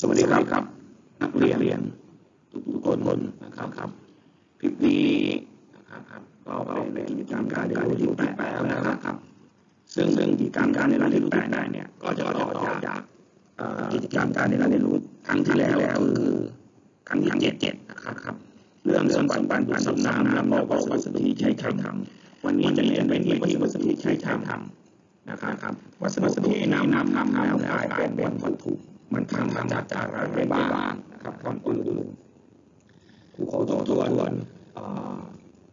สวัสดีครับครับ นักเรียนเรียนทุกทุกคนคนนะครับครับคลิปนี้นะครับครับก็เป็นกิจกรรมการเรียนรู้ที่รูปแบบแล้วนะครับ ซึ่งเรื่องกิจกรรมการเรียนรู้ที่รูปแบบได้เนี่ย ก็จะต่อจากเอ่อกิจกรรมการเรียนรู้ที่รู้ครั้งที่แล้วก็คือครั้งที่เจ็ดเจ็ดนะครับครับเรื่องเรื่องปันปันปันสำน้ำน้ำบอกว่าวัสดุที่ใช้ทำวันนี้จะเรียนเป็นที่วัสดุที่ใช้ทำนะครับครับวัสดุที่นำนำนำแล้วกลายเป็นวัตถุ มันทำมาจากอะไรบ้างนะครับก่อนอื่นครูขอตัวตัวก่อน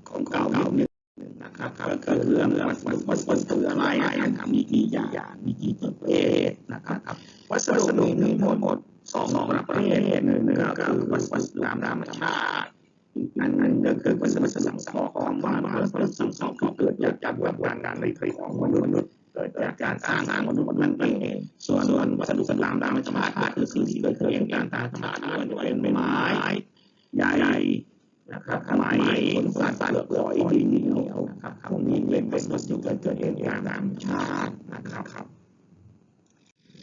ของเก่าเก่านิดหนึ่งนะครับก็คือเรื่องวัสดุวัสดุอะไรนะครับมีกี่อย่างมีกี่ประเภทนะครับวัสดุมีทั้งหมดสองประเภทหนึ่งก็คือวัสดุตามธรรมชาติอีกอันนึ่งก็คือวัสดุสังสารของมนุษย์วัสดุสังสารที่เกิดจากจากวันการในของมนุษย์ เกิดจากการสร้างสร้างมนุษย์นั่นเองส่วนส่วนวัสดุสันดานธรรมชาติก็คือที่เกิดขึ้นจากการตามธรรมชาติเป็นไม้ใหญ่นะครับไม้ผลสัตว์เปลือกหอยดินเหนียวนะครับพวกนี้เป็นเป็นวัสดุเกิดเกิดเองจากธรรมชาตินะครับ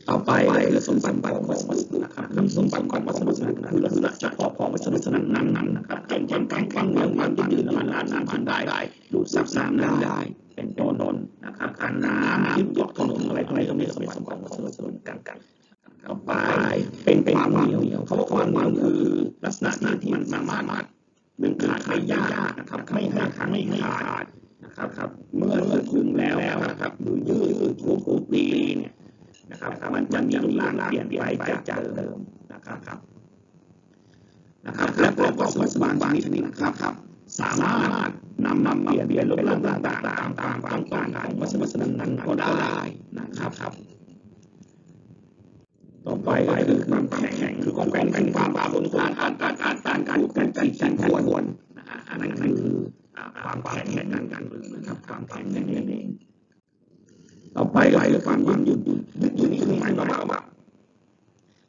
ต่อไปคือสมบัติของวัสดุนะครับสมบัติของวัสดุนั้นคือลักษณะเฉพาะของวัสดุนั้นนั้นนะครับเช่นเช่นการฟังเรื่องมันยืนมันนานนานได้ดูดซับน้ำได้ เป็นต้นนนะครับการน้ำที่ยกถนนอะไรพวกนี้ก็มีสมบัติของวัสดุส่วนกันกันต่อไปเป็นเป็นความเหนียวเขาบอกความเหนียวคือ ลักษณะที่มันสามารถดึงขาดไม่ยากนะครับไม่หักไม่ขาดนะครับครับ เมื่อเมื่อถึงแล้วนะครับหรือยืดทุกทุกปีเนี่ยนะครับมันจะมีร่างเปลี่ยนไปจากเดิมนะครับครับนะครับ และประกอบวัสดุบางชนิดนะครับ สามารถนำนำเปลี่ยนเปลี่ยนรูปร่างต่างๆตามตามความต้องการของวัสดุนั้นๆก็ได้นะครับครับ ต่อไปก็คือความแข็งคือความแข็งแข็งความความทนทานการการการการการการการการควรควรนะฮะอันนั้นคือความแข็งแข็งกันกันนะครับความแข็งนั่นเองต่อไปก็คือความยืดหยุ่นยืดหยุ่นนี่คือหมายความว่า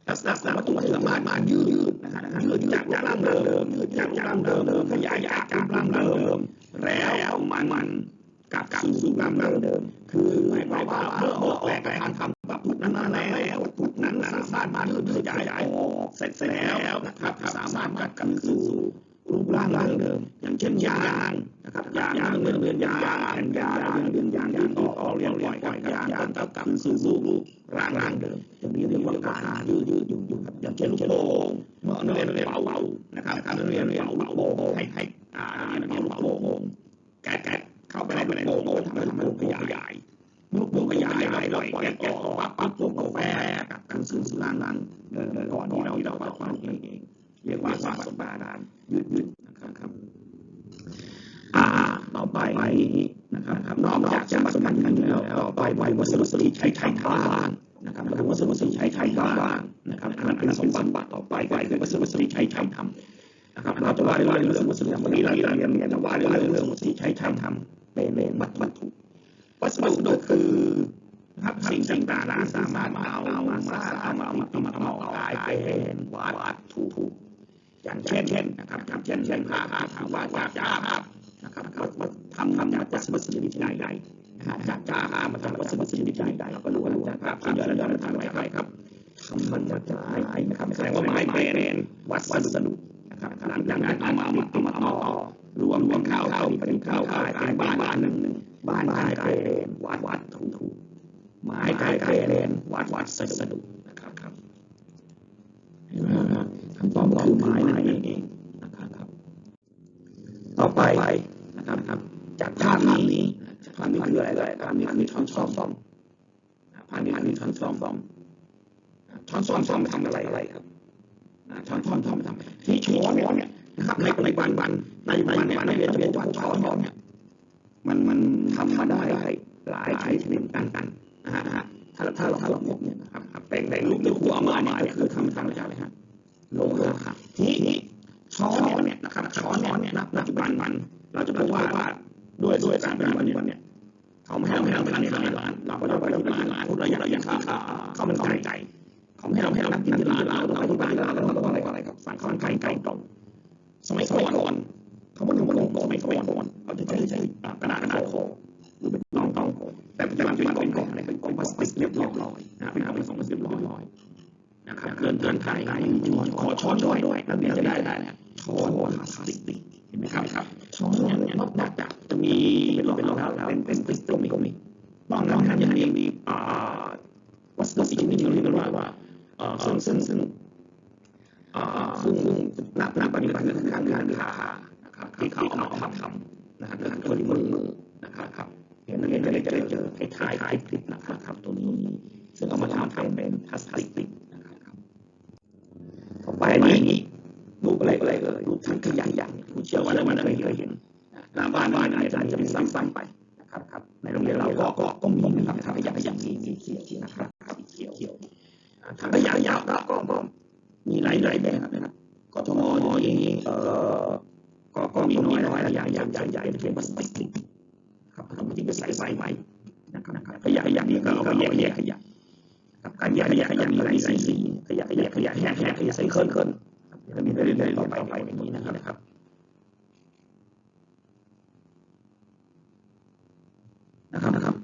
ลักษณะวัตถุที่สามารถมายืดนะฮะยืดจากจากร่างเดิมยืดจากจากร่างเดิมขยายจากจากร่างเดิมแล้วมันมันกลับกลับสู่ร่างเดิม คือหมายความว่าเมื่อออกแรงการทำวัตถุทธนั้นมาแล้ววัตถุนั้นสามารถมายืดขยายออกเสร็จแล้วนะครับสามารถกลับกลับสู่รูปร่างเดิม อย่างเช่นยาง นะครับยางเรื่องเรื่องยางแผ่นยางเรื่องยางยืดออกเรียงปล่อยปล่อยยางกลับกับสู่รูปร่างร่างเดิมจะมีเรื่องว่าการยืดยืดยืดยืดอย่างเช่นลูกโป่งเมื่อเรียนเรียนเป่านะครับการเรียนเรียนเป่าโป่งให้ให้อ่าเรียนเป่าโป่งแกะแกะเข้าไปในไปในโป่งทำให้ทำให้ลูกขยายใหญ่ลูกโป่งขยายใหญ่เราแกะแกะออกปั๊บปั๊บโป่งกาแฟกับกันซึ่งสุรางนั้นก่อนที่เราเราเราความเองเรียกว่าสะสมบัติการยืดยืดนะครับ อ่าต่อไปนะครับนอกจากจะมาสมบัติกันแล้วต่อไปวัสดุสีใช้ไทยทางนะครับแล้ววัสดุสีใช้ไทยทางนะครับอันนั้นเป็นสมบัติต่อไปไปคือวัสดุสีใช้ไทยทำนะครับเราจะว่าเรื่องเรื่องวัสดุวันนี้เราเรียนเรียยจะว่าเรื่องเรื่องวัสดุใช้ทำทำเป็นเป็นวัตวัตถุวัสดุคือนะครับสิ่งต่างๆสามารถมาเอามาสร้างเอามาเอามาเอามาเอากายเป็นวัตถุอย่างเช่นเช่นนะครับเช่นเช่นผ้าผ้าผ้าว่าจากจ้าผ้า นะครับทำทำจากวัสดุชนิดใดๆนะฮะจากจาผ้ามาทำวัสดุชนิดใดๆเราก็รู้กันนะครับที่เยอะแล้วเดินทางไปครับทำมันมาจากไม้นะครับแสดงว่าไม้เป็นวัสดุนะครับขนาดอย่างนั้นเอามาเอามาเอามาต่อรวมรวมข้าวข้าวเป็นข้าวกลายเป็นบ้านบ้านหนึ่งหนึ่งบ้านกลายเป็นวัดวัดถูถูไม้กลายเป็นวัดวัดสดุนะครับครับเห็นไหมครับคำตอบคือไม้นั่นเองนะครับต่อไปนะครับครับ จากภาพนี้ภาพนี้คืออะไรอะไรภาพนี้คือช้อนซ้อมซ้อมภาพนี้คือช้อนซ้อมซ้อมช้อนซ้อมซ้อมทำอะไรอะไรครับช้อนช้อนช้อนทำที่ช้อนเนี่ยนะครับในในวันวันในวันในวันในเรียนจะเรียนว่าช้อนเนี่ยมันมันทำมาได้หลายชนิดกันกันนะฮะถ้าถ้าเราถ้าเราพบเนี่ยนะครับแต่งแต่งรูปด้วยหัวมาเนี่ยก็คือทำทำอะไรอะไรฮะโลหะครับทีนี้ช้อนเนี่ยนะครับช้อนเนี่ยนับปัจจุบันมันเราจะพบว่า ด้วยด้วยสามเป็นวันนี้วันเนี้ยเขาไม่ให้เราไม่ให้เราไปร้านร้านเราก็จะไปที่ร้านร้านพูดเรอย่างเราอย่างข้าเขามันใจใจเขาให้เราให้เราไปร้านที่ร้านเราเราไปที่บ้านเราเราต้องอะไรอะไรครับสั่งข้าวไก่ไก่ตรง สั้นไปนะครับครับในโรงเรียนเราก็ก็มีนะครับถังขยะอย่างนี้สีเขียวนะครับสีเขียวเขียวถังขยะยาวก็ก็มีหลายหลายแบบนะครับกทมอย่างนี้เอ่อก็ก็มีน้อยน้อยอย่างอย่างอย่างใหญ่เป็นพลาสติกครับทำจริงก็ใส่ใส่ไว้นะครับขยะอย่างนี้ก็เอาไปแยกแยกขยะ กับการแยกขยะขยะมีหลายสีสีขยะขยะขยะแห้งขยะขยะใสเคลื่อนเคลื่อนจะมีเรื่อยๆต่อไปต่อไปอย่างนี้นะครับนะครับนะครับ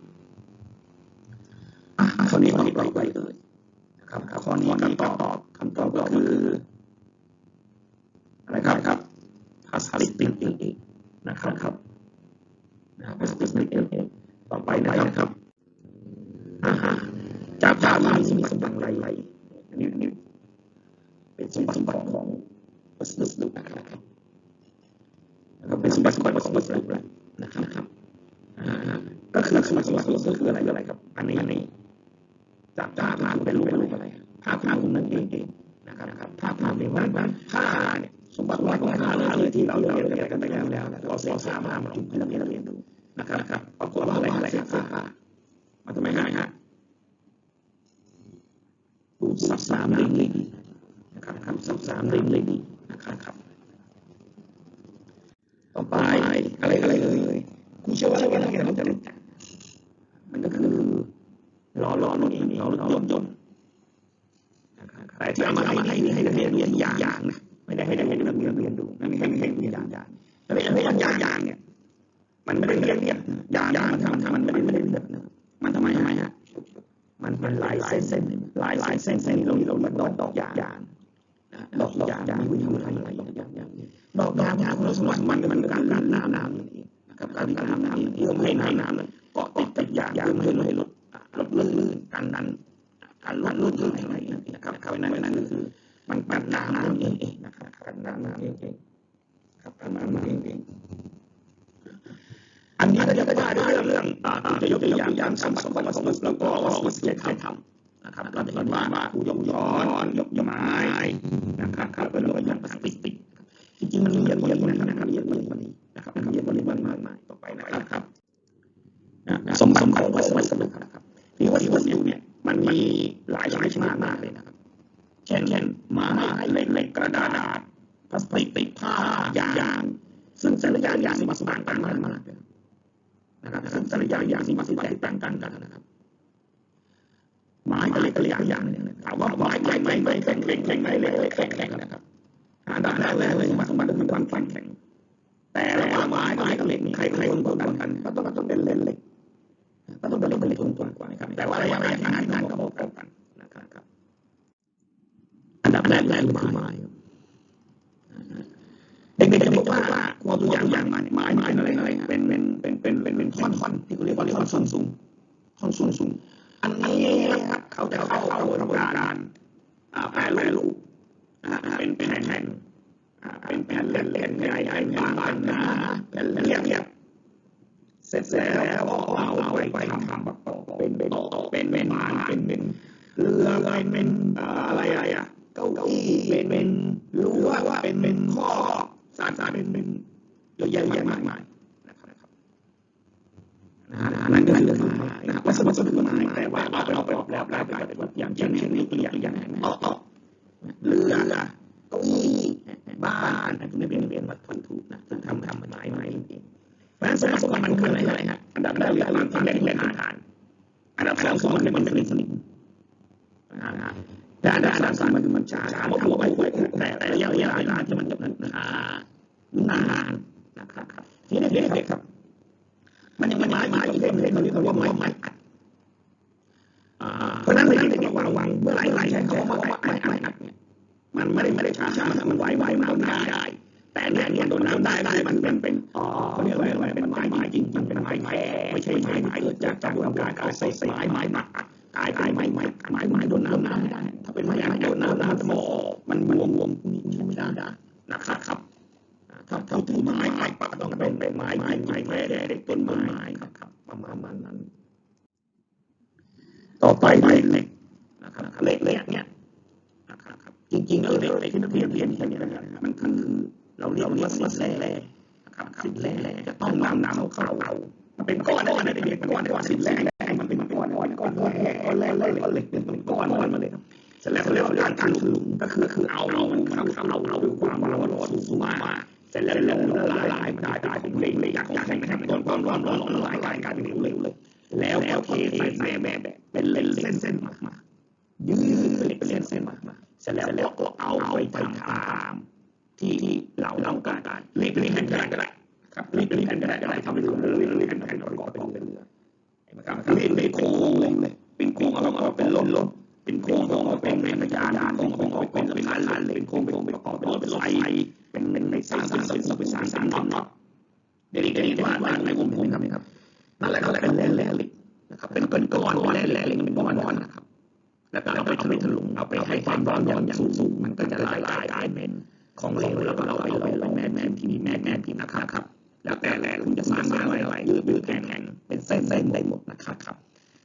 อะข้อนี้ข้อนี้ต่อไปเลยนะครับข้อนี้คำตอบคำตอบก็คืออะไรครับครับพลาสติกเองนะครับครับนะครับพลาสติกเองต่อไปนะครับอ่าฮะ จากจากมาที่มีสมบัติอะไรอะไรนี่นี่เป็นสมบัติสมบัติของวัสดุนะครับนะครับเป็นสมบัติสมบัติของวัสดุนะครับนะครับอ่าก็คือสมบัติสมบัติของวัสดุคืออะไรอะไรครับ อันนี้อันนี้จากจากมาเป็นรูปเป็นรูปอะไรภาพภาพนั่นเองเองนะครับนะครับภาพภาพในบ้านบ้านผ้าเนี่ยสมบัติร้อยกว่าผ้าเลยที่เราเรียนเรียนกันไปแล้วแล้วเราเสียสามารถมาจุ่มให้นักเรียนเรียนดูนะครับนะครับปรากฏว่าอะไรอะไรครับผ้ามันทำไมง่ายฮะ ดูสับสามลิงลิงนะครับครับสับสามลิงลิงนะครับครับ ต่อไปอะไรอะไรเลยกูเชื่อว่าอะไรกันเนี่ยมันจะรู้จักมันก็คือ ล้อล้อรถนี่อรถยนต์นต์แต่ที่เอามาให้ให้นักเรียนเรียนอย่างอย่างนะไม่ได้ให้นักเรียนเรียนเรียนดูนั่ให้ให้เรียนอย่างอย่างแต่ไม่ใช่อย่างอย่างเนี่ยมันไม่ได้เรียนเรียนอย่างอย่างมันทำทำมันไม่ได้ไม่ได้เรียนมันทำไมทำไมฮะมันเป็นลายเส้นเส้นลายลายเส้นเส้นเราเรามันดอกดอกยางดอกดอกยางมีวิธีทำอะไรอกยางอย่างดอกยางยางคุณสมบัติมันมันการการน้ำน้ำนี่นะครับการการน้ำน้ำเพื่อให้น้ำน้ำเกาะติดกับอยางยางเพื่อให้ลด ลดลื่นการนั้นการลดลื่นลื่นอะไรนะครับเพราะนั้นนั้นก็คือมันกันน้ำน้ำเองเองนะครับกันน้ำน้ำเองเองครับกันน้ำน้ำเองเองอันนี้ก็จะว่าด้วยเรื่องจะยกตัวอย่างอย่างสมบัติของสมบัติแล้วก็วัสดุที่ใช้ทำนะครับเราจะเห็นว่าผู้ยกย้อนยกยไม้นะครับครับเป็นรอยยางพล ว่าตัวอย่างอย่างมันไม้ไม้อะไรอะไรเป็นเป็นเป็นเป็นเป็นเป็นท่อนท่อนที่เขาเรียกว่าเรียกว่าท่อนสูงท่อนสูงสูง อันนี้เขาจะเข้ากระบวนการอ่าแปรรูปอ่าเป็นเป็นแผ่นอ่าเป็นแผ่นเล่นเล่นใหญ่ใหญ่บางบางหนาเป็นเรียบเรียบเสร็จแล้วก็เอาเอาไปทำประกอเป็นเป็นต่อเป็นเป็นมาเป็นเป็นเรือเป็นเป็นอะไรอะไรอะเก้าอี้เป็นเป็นรั้ว่าเป็นเป็นข้อสารสารเป็นเป็น เยอะแยะมากมายนะครับนั่นก็คือไม้นะครับวัสดุคือไม้แต่ว่าเอาไปเอาไปอกแล้วแล้วไปเป็นอย่างเช่นนยกตัวอย่างอย่างอ๋อเรือเก้าอี้บ้านพวกนี้เป็นเป็นวัตถุนะซึ่งทำทำไม้ไม้จริงๆเพราะฉะนั้นสมบัติมันคืออะไรอะไรฮะอันดับแรกเลยความแรงแรงฐานอันดับสองสมบัติมันเป็นสนิมแต่อันดับสามมันคือมันช้าช้าเพราะว่าไปแต่แต่ระยะเวลาที่มันจะนั้นอ่านาน นะครับทีนี้เด็กๆครับ มันยังไม้ไม้อีกเล่มเล่มมันเรียกว่าไม้ไม้อัดเพราะนั้นเด็กๆระวังระวังเมื่อไหร่ไหร่ใช้คำว่าไม้ไม้อัดไม่ได้ช้าช้ามันไหวไหวน้ำได้แต่เนี่ยเนี่ยโดนน้ำได้ได้มันเป็นเป็นอ๋อเขาเรียกอะไรเป็นไม้ไม้จริงมันเป็นไม้แผ่ไม่ใช่ไม้ไม้เกิดจากจากการการใส่ใส่ไม้ไม้หมักกลายเป็นไม้ไม้ไม้ไม้โดนน้ำได้ถ้าเป็นไม้ไม้โดนน้ำน้ำจะมอมันบวมบวมนี่ใช้ไม่ได้นะครับ ครับถ้าถ้าถือไม้ไม้ปักต้องเป็นเป็นไม้ไม้ไม้แม่เด็กต้นไม้ครับครับ ประมาณนั้น ต่อไปเหล็กนะครับเหล็กเหล็กเนี่ยนะครับจริงๆแล้วเหล็กเหล็กที่นักเรียนเรียนแค่นี้นะครับมันคือเราเรียกว่าสินแร่นะครับสินแร่จะต้องนำนำเขาเขามันเป็นก้อนก้อนเด็กๆเป็นก้อนก้อนสินแร่มันเป็นก้อนก้อนก้อนก้อนก้อนแร่แร่เหล็กเป็นก้อนก้อนมาเลยเสร็จแล้วเขาเรียกว่าการการหลุมก็คือคือเอาเอามันเข้าเข้าเอาด้วยความร้อนร้อนสูงมาก เสร็จแล้วละลายละลายมันได้ได้เป็นเหล็กเหล็กอยากให้มันต้นความร้อนร้อนละลายกลายกลายเป็นเหลวเหลวเลยแล้วก็เทใส่ใส่แบบเป็นเส้นเส้นเส้นมามายืดเป็นเส้นเส้นมามาเสร็จแล้วก็เอาไปทำตามที่ที่เราเราการการรีบรีบแผ่นก็ได้ครับรีบรีบแผ่นกระดาษก็ได้ทำเป็นเรื่อรีบรีบแผ่นแผ่นก่อนก่อนเป็นเรื่อนะครับรีบรีบโค้งเลยเป็นโค้งเอาเอาเป็นล้นล้นเป็นโค้งเอาเป็นเป็นกระดานโค้งเอาเป็นเป็นลานเลยเป็นโค้งเป็นเป็นประกอบเป็นเป็นไฟเป็นเป็นในสามสามสามเป็นสามสามน็อตน็อตเดี๋ยวนี้เดี๋ยวนี้ว่าว่าในผมผมนะครับนั่นแหละนั่นแหละเป็นแร่แร่เหล็กนะครับเป็นเป็นก้อนแร่แร่เหล็กเป็นก้อนก้อนนะครับ แล้วก็เอาไปทะลุทะลุเอาไปให้ความร้อนร้อนอย่างสูงมันก็จะละลายกลายเป็นของเหลวแล้วก็เราไปเราไปเราแม่แม่พิมพ์แม่แม่พิมพ์นะครับครับ แล้วแต่แร่คุณจะสร้างอะไรอะไรยืดยืดแข็งแข็งเป็นเส้นเส้นได้หมดนะครับครับ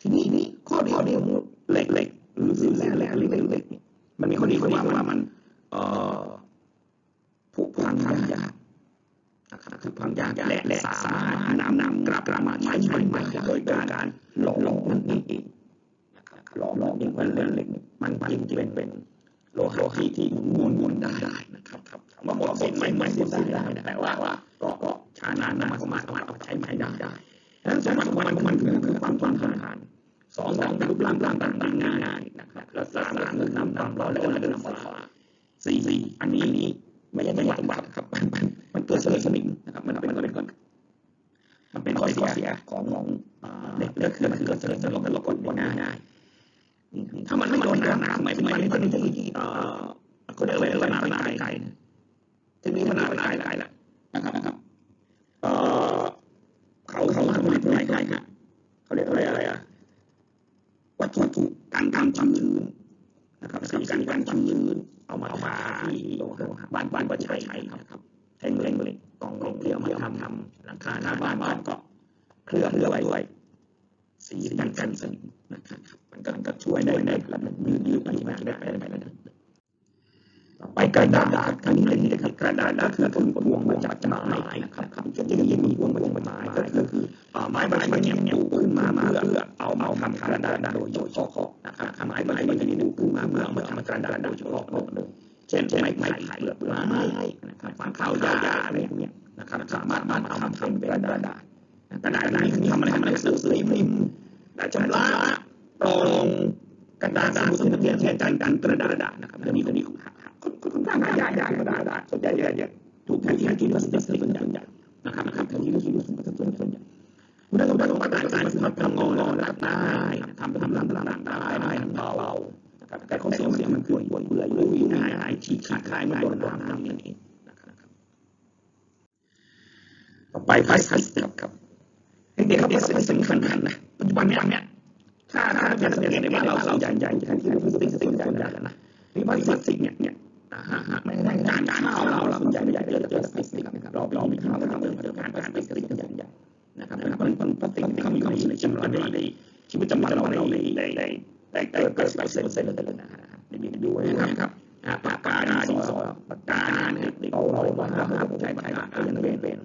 ทีนี้นี่ข้อเดียวเดียวเหล็กเหล็กหรือสินแร่แร่เหล็กเหล็กมันมีข้อดีข้อดีว่ามันเอ่อ ผุพังยากนะครับคือความยากและและสามารถนำนำกลับลับมาใช้ใหม่โดยการหล่อหลอมนั่นเองนะครับหล่อหลอมอย่างเป็นเรื่องเล็กมันจริงจริงเป็นโลหะที่ที่มวนมวนได้นะครับครับว่าหมดสิ้นไม่ไม่สิ้นได้แต่ว่าว่าก็ก็ชานานนาสมารถสามารถเอาใช้ใหม่ได้ได้ดังนั้นสมบัติของมันมันคือคือความทนทานสองสองรูปร่างร่างต่างๆง่ายนะครับแล้วสามคือนำนำเร้อนแล้วก็นำไฟฟ้าสี่สี่อันนี้นี่ ไม่ใช่ไม่ใช่สมบัติครับมันมันมันเกิดสนิมสนิมนะครับมันเป็นมันเป็นมันเป็นข้อเสียของของเด็กเล็กคือมันเกิดสนิมสนิมแล้วก็กดง่ายง่ายถ้ามันไม่โดนน้ำไม่เป็นมันเป็นที่เอ่อเขาเรียกอะไรขนาดขนไกลทีนี้ขนาดขนาดไกลแหละนะครับนะครับเอ่อเขาเขาทำอะไรไกลฮะเขาเรียกอะไรอะไรอะวัตถุการทำความยืนนะครับสีการการความยืน เอามาเอามาที่บ้านบ้านก็ใช้ใช้ครับแท่งเล็งเล็งกล่องเล็งเรียวมาทำทำหลังคาหน้าบ้านบ้านก็เคลือบเพื่อไว้ด้วยสีกันกันสนิมนะครับมันก็ก็ช่วยได้ในระดับยืดยืดไปมาได้ไปได้ ไปได้ต่อไปกระดาษอันนี้เป็นนี่ครับกระดาษก็คือผลพวงมาจากไม้นะครับครับจะยังมีพวงมาจากไม้ก็คือไม้ใบไม้เนี่ยปลูกขึ้นมามาเพื่อเอาเอาทำกระดาษโดยเฉพาะนะครับไม้ใบไม้ที่ปลูกขึ้นมาเพื่อมาทำกระดาษโดยเฉพาะเลยเช่นไม้ไม้ไผ่เปลือกไม้นะครับฟางข้าวยาอะไรพวกนี้นะครับสามารถมาเอาทำเป็นกระดาษกระดาษนี้ทำอะไรทำอะไรสื่อสื่อพิมพ์แต่ชำระตรงกระดาษสมุดนักเรียนแทนการการกระดาษนะครับจะมีจะมีของ ค่อนข้างยากยากกระดาษส่วนใหญ่เยอะถูกแทนที่ที่เราสติสติส่วนใหญ่นะครับนะครับแทนที่เราที่เราส่วนส่วนส่วนใหญ่คุณได้ต้องได้ต้องกระดาษการทำทำงองอได้ทำทำลำลำลำได้ได้ทำเบาเบาแต่ของเสียงเสียงมันป่วยป่วยเบื่อยุ่ยยุ่ยหายหายฉีกขาดคลายมันโดนโดนน้ำนั่นเองนะครับต่อไปพลาสติครับเด็กๆครับพลาสติกสำคัญนะปัจจุบันเนี่ยถ้าถ้าจะสังเกตได้ว่าเราเราใหญ่ใหญ่ใหญ่ที่พลาสติกสิ่งใหญ่ใหญ่นะหรือพลาสติกเนี่ยเนี่ย การการข้าเราเราสนใหญ่ใหญ่เจอเจอพลาสติกนะครับเราเรามีข้าวเราทำเรื่องเรื่องการพลาสติกใหญ่ใหญ่นะครับนะครับมันพลาสติกที่เขาอยู่ในชีวิตประจำวันในชีวิตประจำวันเราในในในในเกิดเกิดเปอร์เซ็นเปอร์เซ็นเลยนะฮะนี่ดูนะครับปากกาดินสอปากกาเนี่ยเราเรามาใช้ปากกาเป็นเป็นเป็น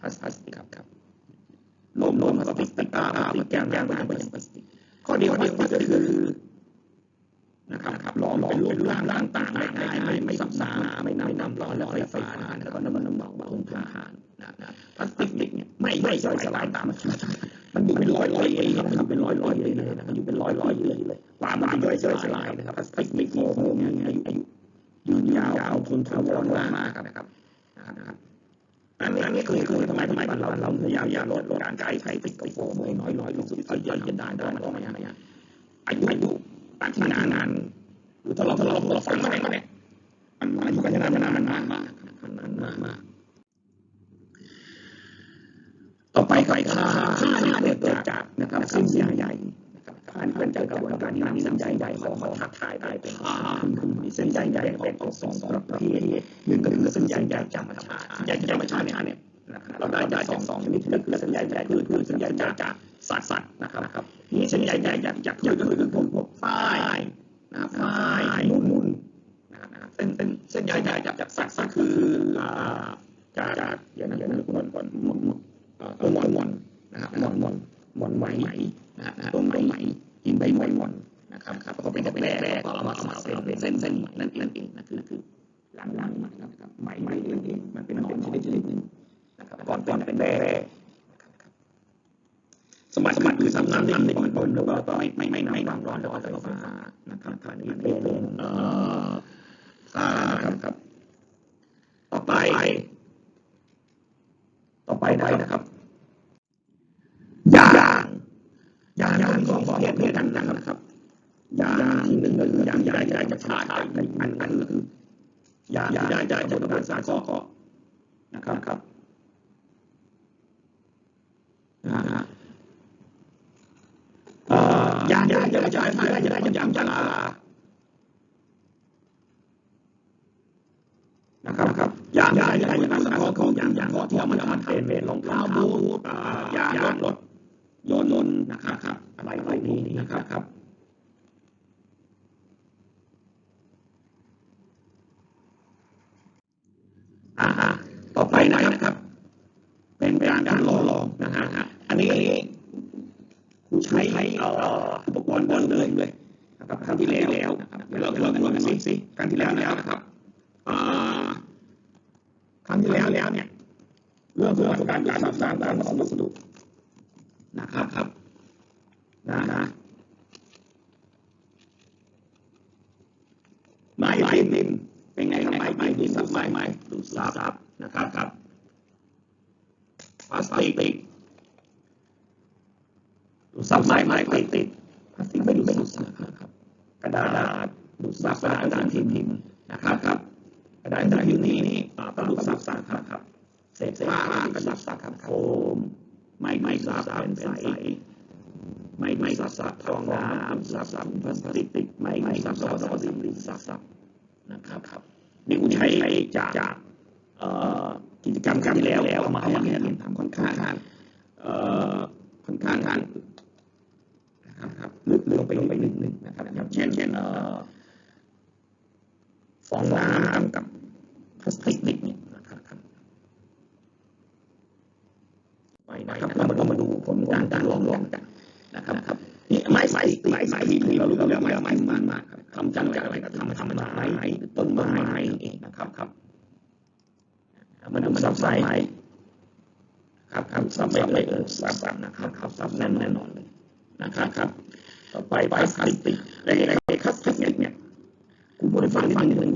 พลาสติกครับครับโน้มโน้มพลาสติกตาพลาแก้มแก้มเป็นพลาสติกข้อเดียวข้อเดียวก็คือนะครับ หลอหล่อเป็นร่างร่างต่างๆไม่ไม่ไม่ซับซ้อนไม่นำน้ำร้อนแล้วไฟฟ้าแล้วก็น้ำมันน้ำเบาเบาทาหานพลาสติกเนี่ยไม่ไม่ย่อยสลายตามธรรมชาติมันอยู่เป็นร้อยร้อยปีนะครับเป็นร้อยร้อยเลยนะครับอยู่เป็นร้อยร้อยเลยเลยความมันย่อยสลายนะครับพลาสติกไม่โฟมเนี่ยอายุอายุยืนยาวทนทนร้อนมากนะครับอันนี้นนี้คือคือทำไมทำไมเราเราพยายามยาลดลดการใช้ใช้ติดกับโฟมน้อยน้อยลงสุดที่จะได้ได้ก็ไม่ไม่อา การนำสนใจใหญ่ของมาทักทายได้เป็นมีเส้นใยใหญ่เป็นออกสองประเภทหนึ่งก็คือเส้นใยใหญ่จากธรรมชาติใหญ่จากธรรมชาติเนี่ยเราได้ได้สองสองชนิดก็คือเส้นใยใหญ่คือคือเส้นใยจากจากสัตว์สัตว์นะครับนี่เส้นใยใหญ่จากจากพืชก็คือพวกพวกฝ้ายนะฝ้ายนุ่นนุ่นเส้นเส้นส้นใยใหญ่จากจากสัตว์สัตว์คือจากจากเดี๋ยวนะเดี๋ยวนคุณก่อน จากที่ ใช้อุปกรณ์บอลเลยเลยนะครับครั้งที่แล้วนะครัเดี๋ยวเราเราดูกันสิครั้งที่แล้วแล้วนะครับครั้งที่แล้วแล้วเนี่ยเรื่องเรื่องการการสร้างการของวัสดุนะครับ ขับโคมไม่ไม่สับเป็นใสไม่ไม่สับสับทองน้ำสับสับพลาสติกติดไม่ไม่สับสับสับสิ่งหรือสับสับนะครับครับนี่อุณใช้จากจากกิจกรรมกันแล้วแล้วมาเอาให้เรียนทำค่อนข้างค่อนข้างการนะครับครับลึกลงไปลงไปนิดนึ่งนะครับเช่นเช่นฟองน้ำกับพลาสติกติดเนี่ย ไว้นะครับเรามาดูผลการการลองลองกันนะครับคนี่ไม้ไม้ไม้ไม้ที่เรารู้แล้วไม้ไม้มันมากทำจากอะไรก็ทำทำมาจากไม้ต้นไม้เองนะครับครับมาดูซับไซครับครับซับไปเลยเออซับซับนะครับครับซับแน่นแน่นอนเลยนะครับครับต่อไปไปสติและไอ้คัสเนี่ยคุณบริฟังนิดนึง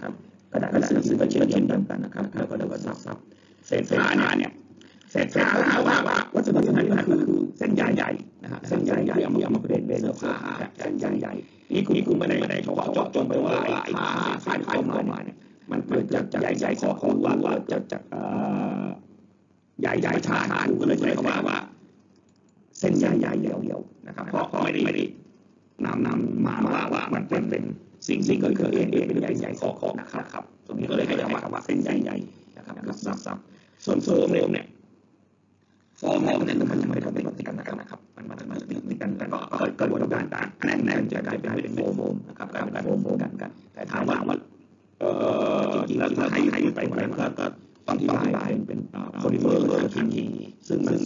ครับกระดาษหนังสือบัเชีต่างๆนะครับแล้วก็เรียกว่าซับซับเศษผ้าเนี่ยเศษผ้า ซึ่งมัน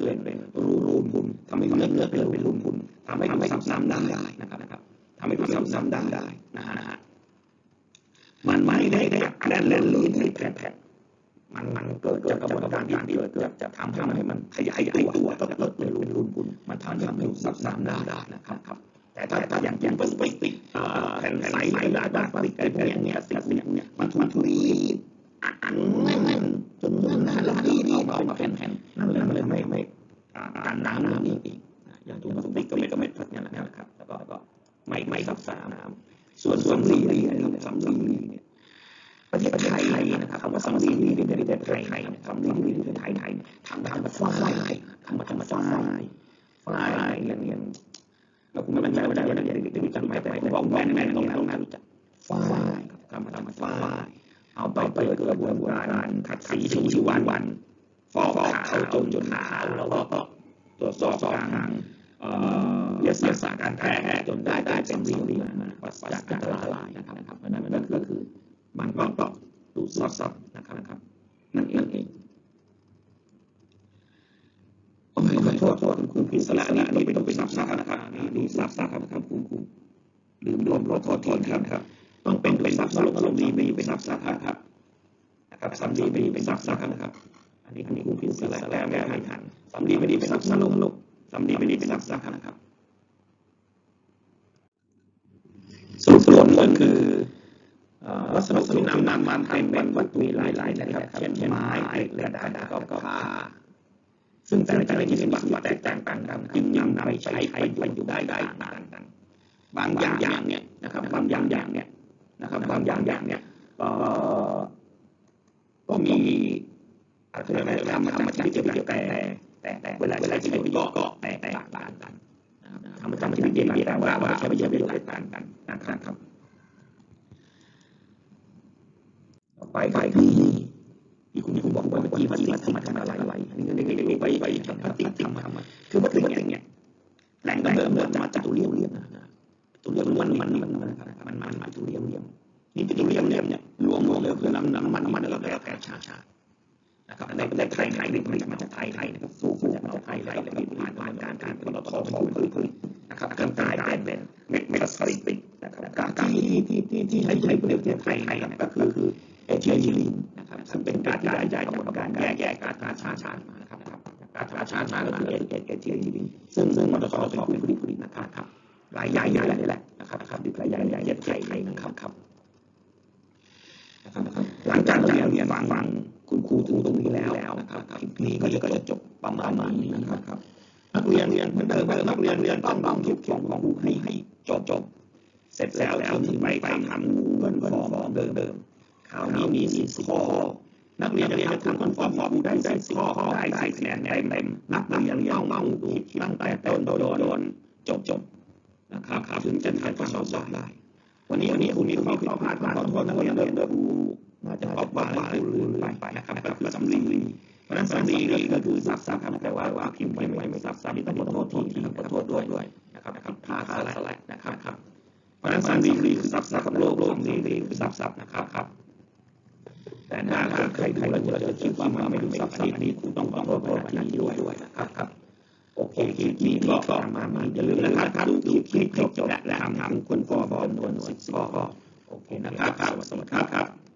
ำ งลงซับดีไม่ดีเป็นซับซับนะครับส่วนส่วนก็คือวัสดุที่นำนำมาทำเป็นวัตถุหลายหลายนะครับเช่นไม้เหล็กกระดาษแล้วก็ผ้าซึ่งแต่ละแต่ละที่เป็นวัตถุแตกต่างกันจึงนำไปใช้ประโยชน์ได้ได้ต่างกันบางอย่างอย่างเนี่ยนะครับบางอย่างอย่างเนี่ยนะครับบางอย่างอย่างเนี่ยก็ก็มีอะไรอะไรทำมาทำมาที่จะแต่ แต่แต่เวลาเวลาที่เป็นก็ก็แตกแตกต่างกันทำมาทำมาที่เป็นเย็นแต่ว่าว่าใช้ประโยชน์ได้ต่างกันนะครับไปไปที่ที่คุณคุณบอกว่าเมื่อกี้มันมันทำมาทำอะไรอะไรอันนี้เด็กๆไปไปทำมาติดติดมาทำมาคือมันเป็นอย่างเงี้ยแหล่งกำเนิดเริ่มมาจากตุเรียมเรียมนะตุเรียมมันมันมันมันมันมันมันตุเรียมเรียมนี่ตุเรียมเรียมเนี่ยรวมรวมเลยคือน้ำน้ำมันน้ำมันแล้วก็แก๊สชาชา นะครับในประเทศไทยไทยนี่ผลิตมาจากไทยไทยนะครับสูงมาจากไทยไทยแล้วก็ผ่านผ่านการการปตทผลิตผลิตนะครับจนกลายเป็นเม็ดเม็ดพลาสติกนะครับการที่ที่ที่ที่ให้ใช้ประเทศไทยไทยก็คือคือเอเชียลีนนะครับซึ่งเป็นการที่ได้ใจกระบวนการแยกแยกการการชาชามานะครับการชาชาชาก็คือเอเอเชียลีนซึ่งซึ่งมอเตอร์ซอเป็นผลิตผลิตนะครับครับรายใหญ่ใหญ่เลยแหละนะครับครับดิบรายใหญ่ใหญ่เย็ดใหญ่ไทยนะครับครับ นะครับหลังจากเรียนเรียนฟังฟังคุณครูถึงตรงนี้แล้วนะครับคลิปนี้ก็จะก็จะจบประมาณนี้นะครับนักเรียนเรียนเหมือนเดิมนักเรียนเรียนต้องต้องเก็บเกี่ยวของครูให้ให้จบจบเสร็จแล้วแล้วถึงไปไปทำเงินฟอร์มเดิมเดิมคราวนี้มีสิบข้อนักเรียนเรียนทำคนฟอร์มฟอร์มได้ได้สิบข้อได้ได้คะแนนเต็มเต็มนักเรียนเรียนต้องดูตั้งแต่ต้นโดนโดนจบจบนะครับถึงจะทำข้อสอบได้ วันนี้วันนี้คุณมีข้อผิดพลาดพาดขอโทษนักเรียนเดินเดินดูน่าจะตอบว่าอะไรลืมไปนะครับก็คือสำลีราะฉะนั้นสามดีก็คือซับซับครับแต่ว่าว่าพิมพ์ไว้ไม่ไม่ซับซับนี่ต้องขอโทษทีนะครับขอโทษด้วยด้วยนะครับนะครับท่าสลัดนะครับครับเพราะฉะนั้นสามดีคือซับซับกับโลกโลกดีดีคือซับซับนะครับครับแต่ถ้าใครใครเราจะคิดว่ามันไม่ดูซับซับนนี้คุณต้องขอโทษขอโทษที่ด้วยด้วยนะครับครับ โอเคคลิปนี้ก็ก็มามาอย่าลืมนะครับดูดูคลิปให้จบและทำทำคุณฟอร์บอนวลนวลสิบก็โอเคนะครับครับสวัสดีครับ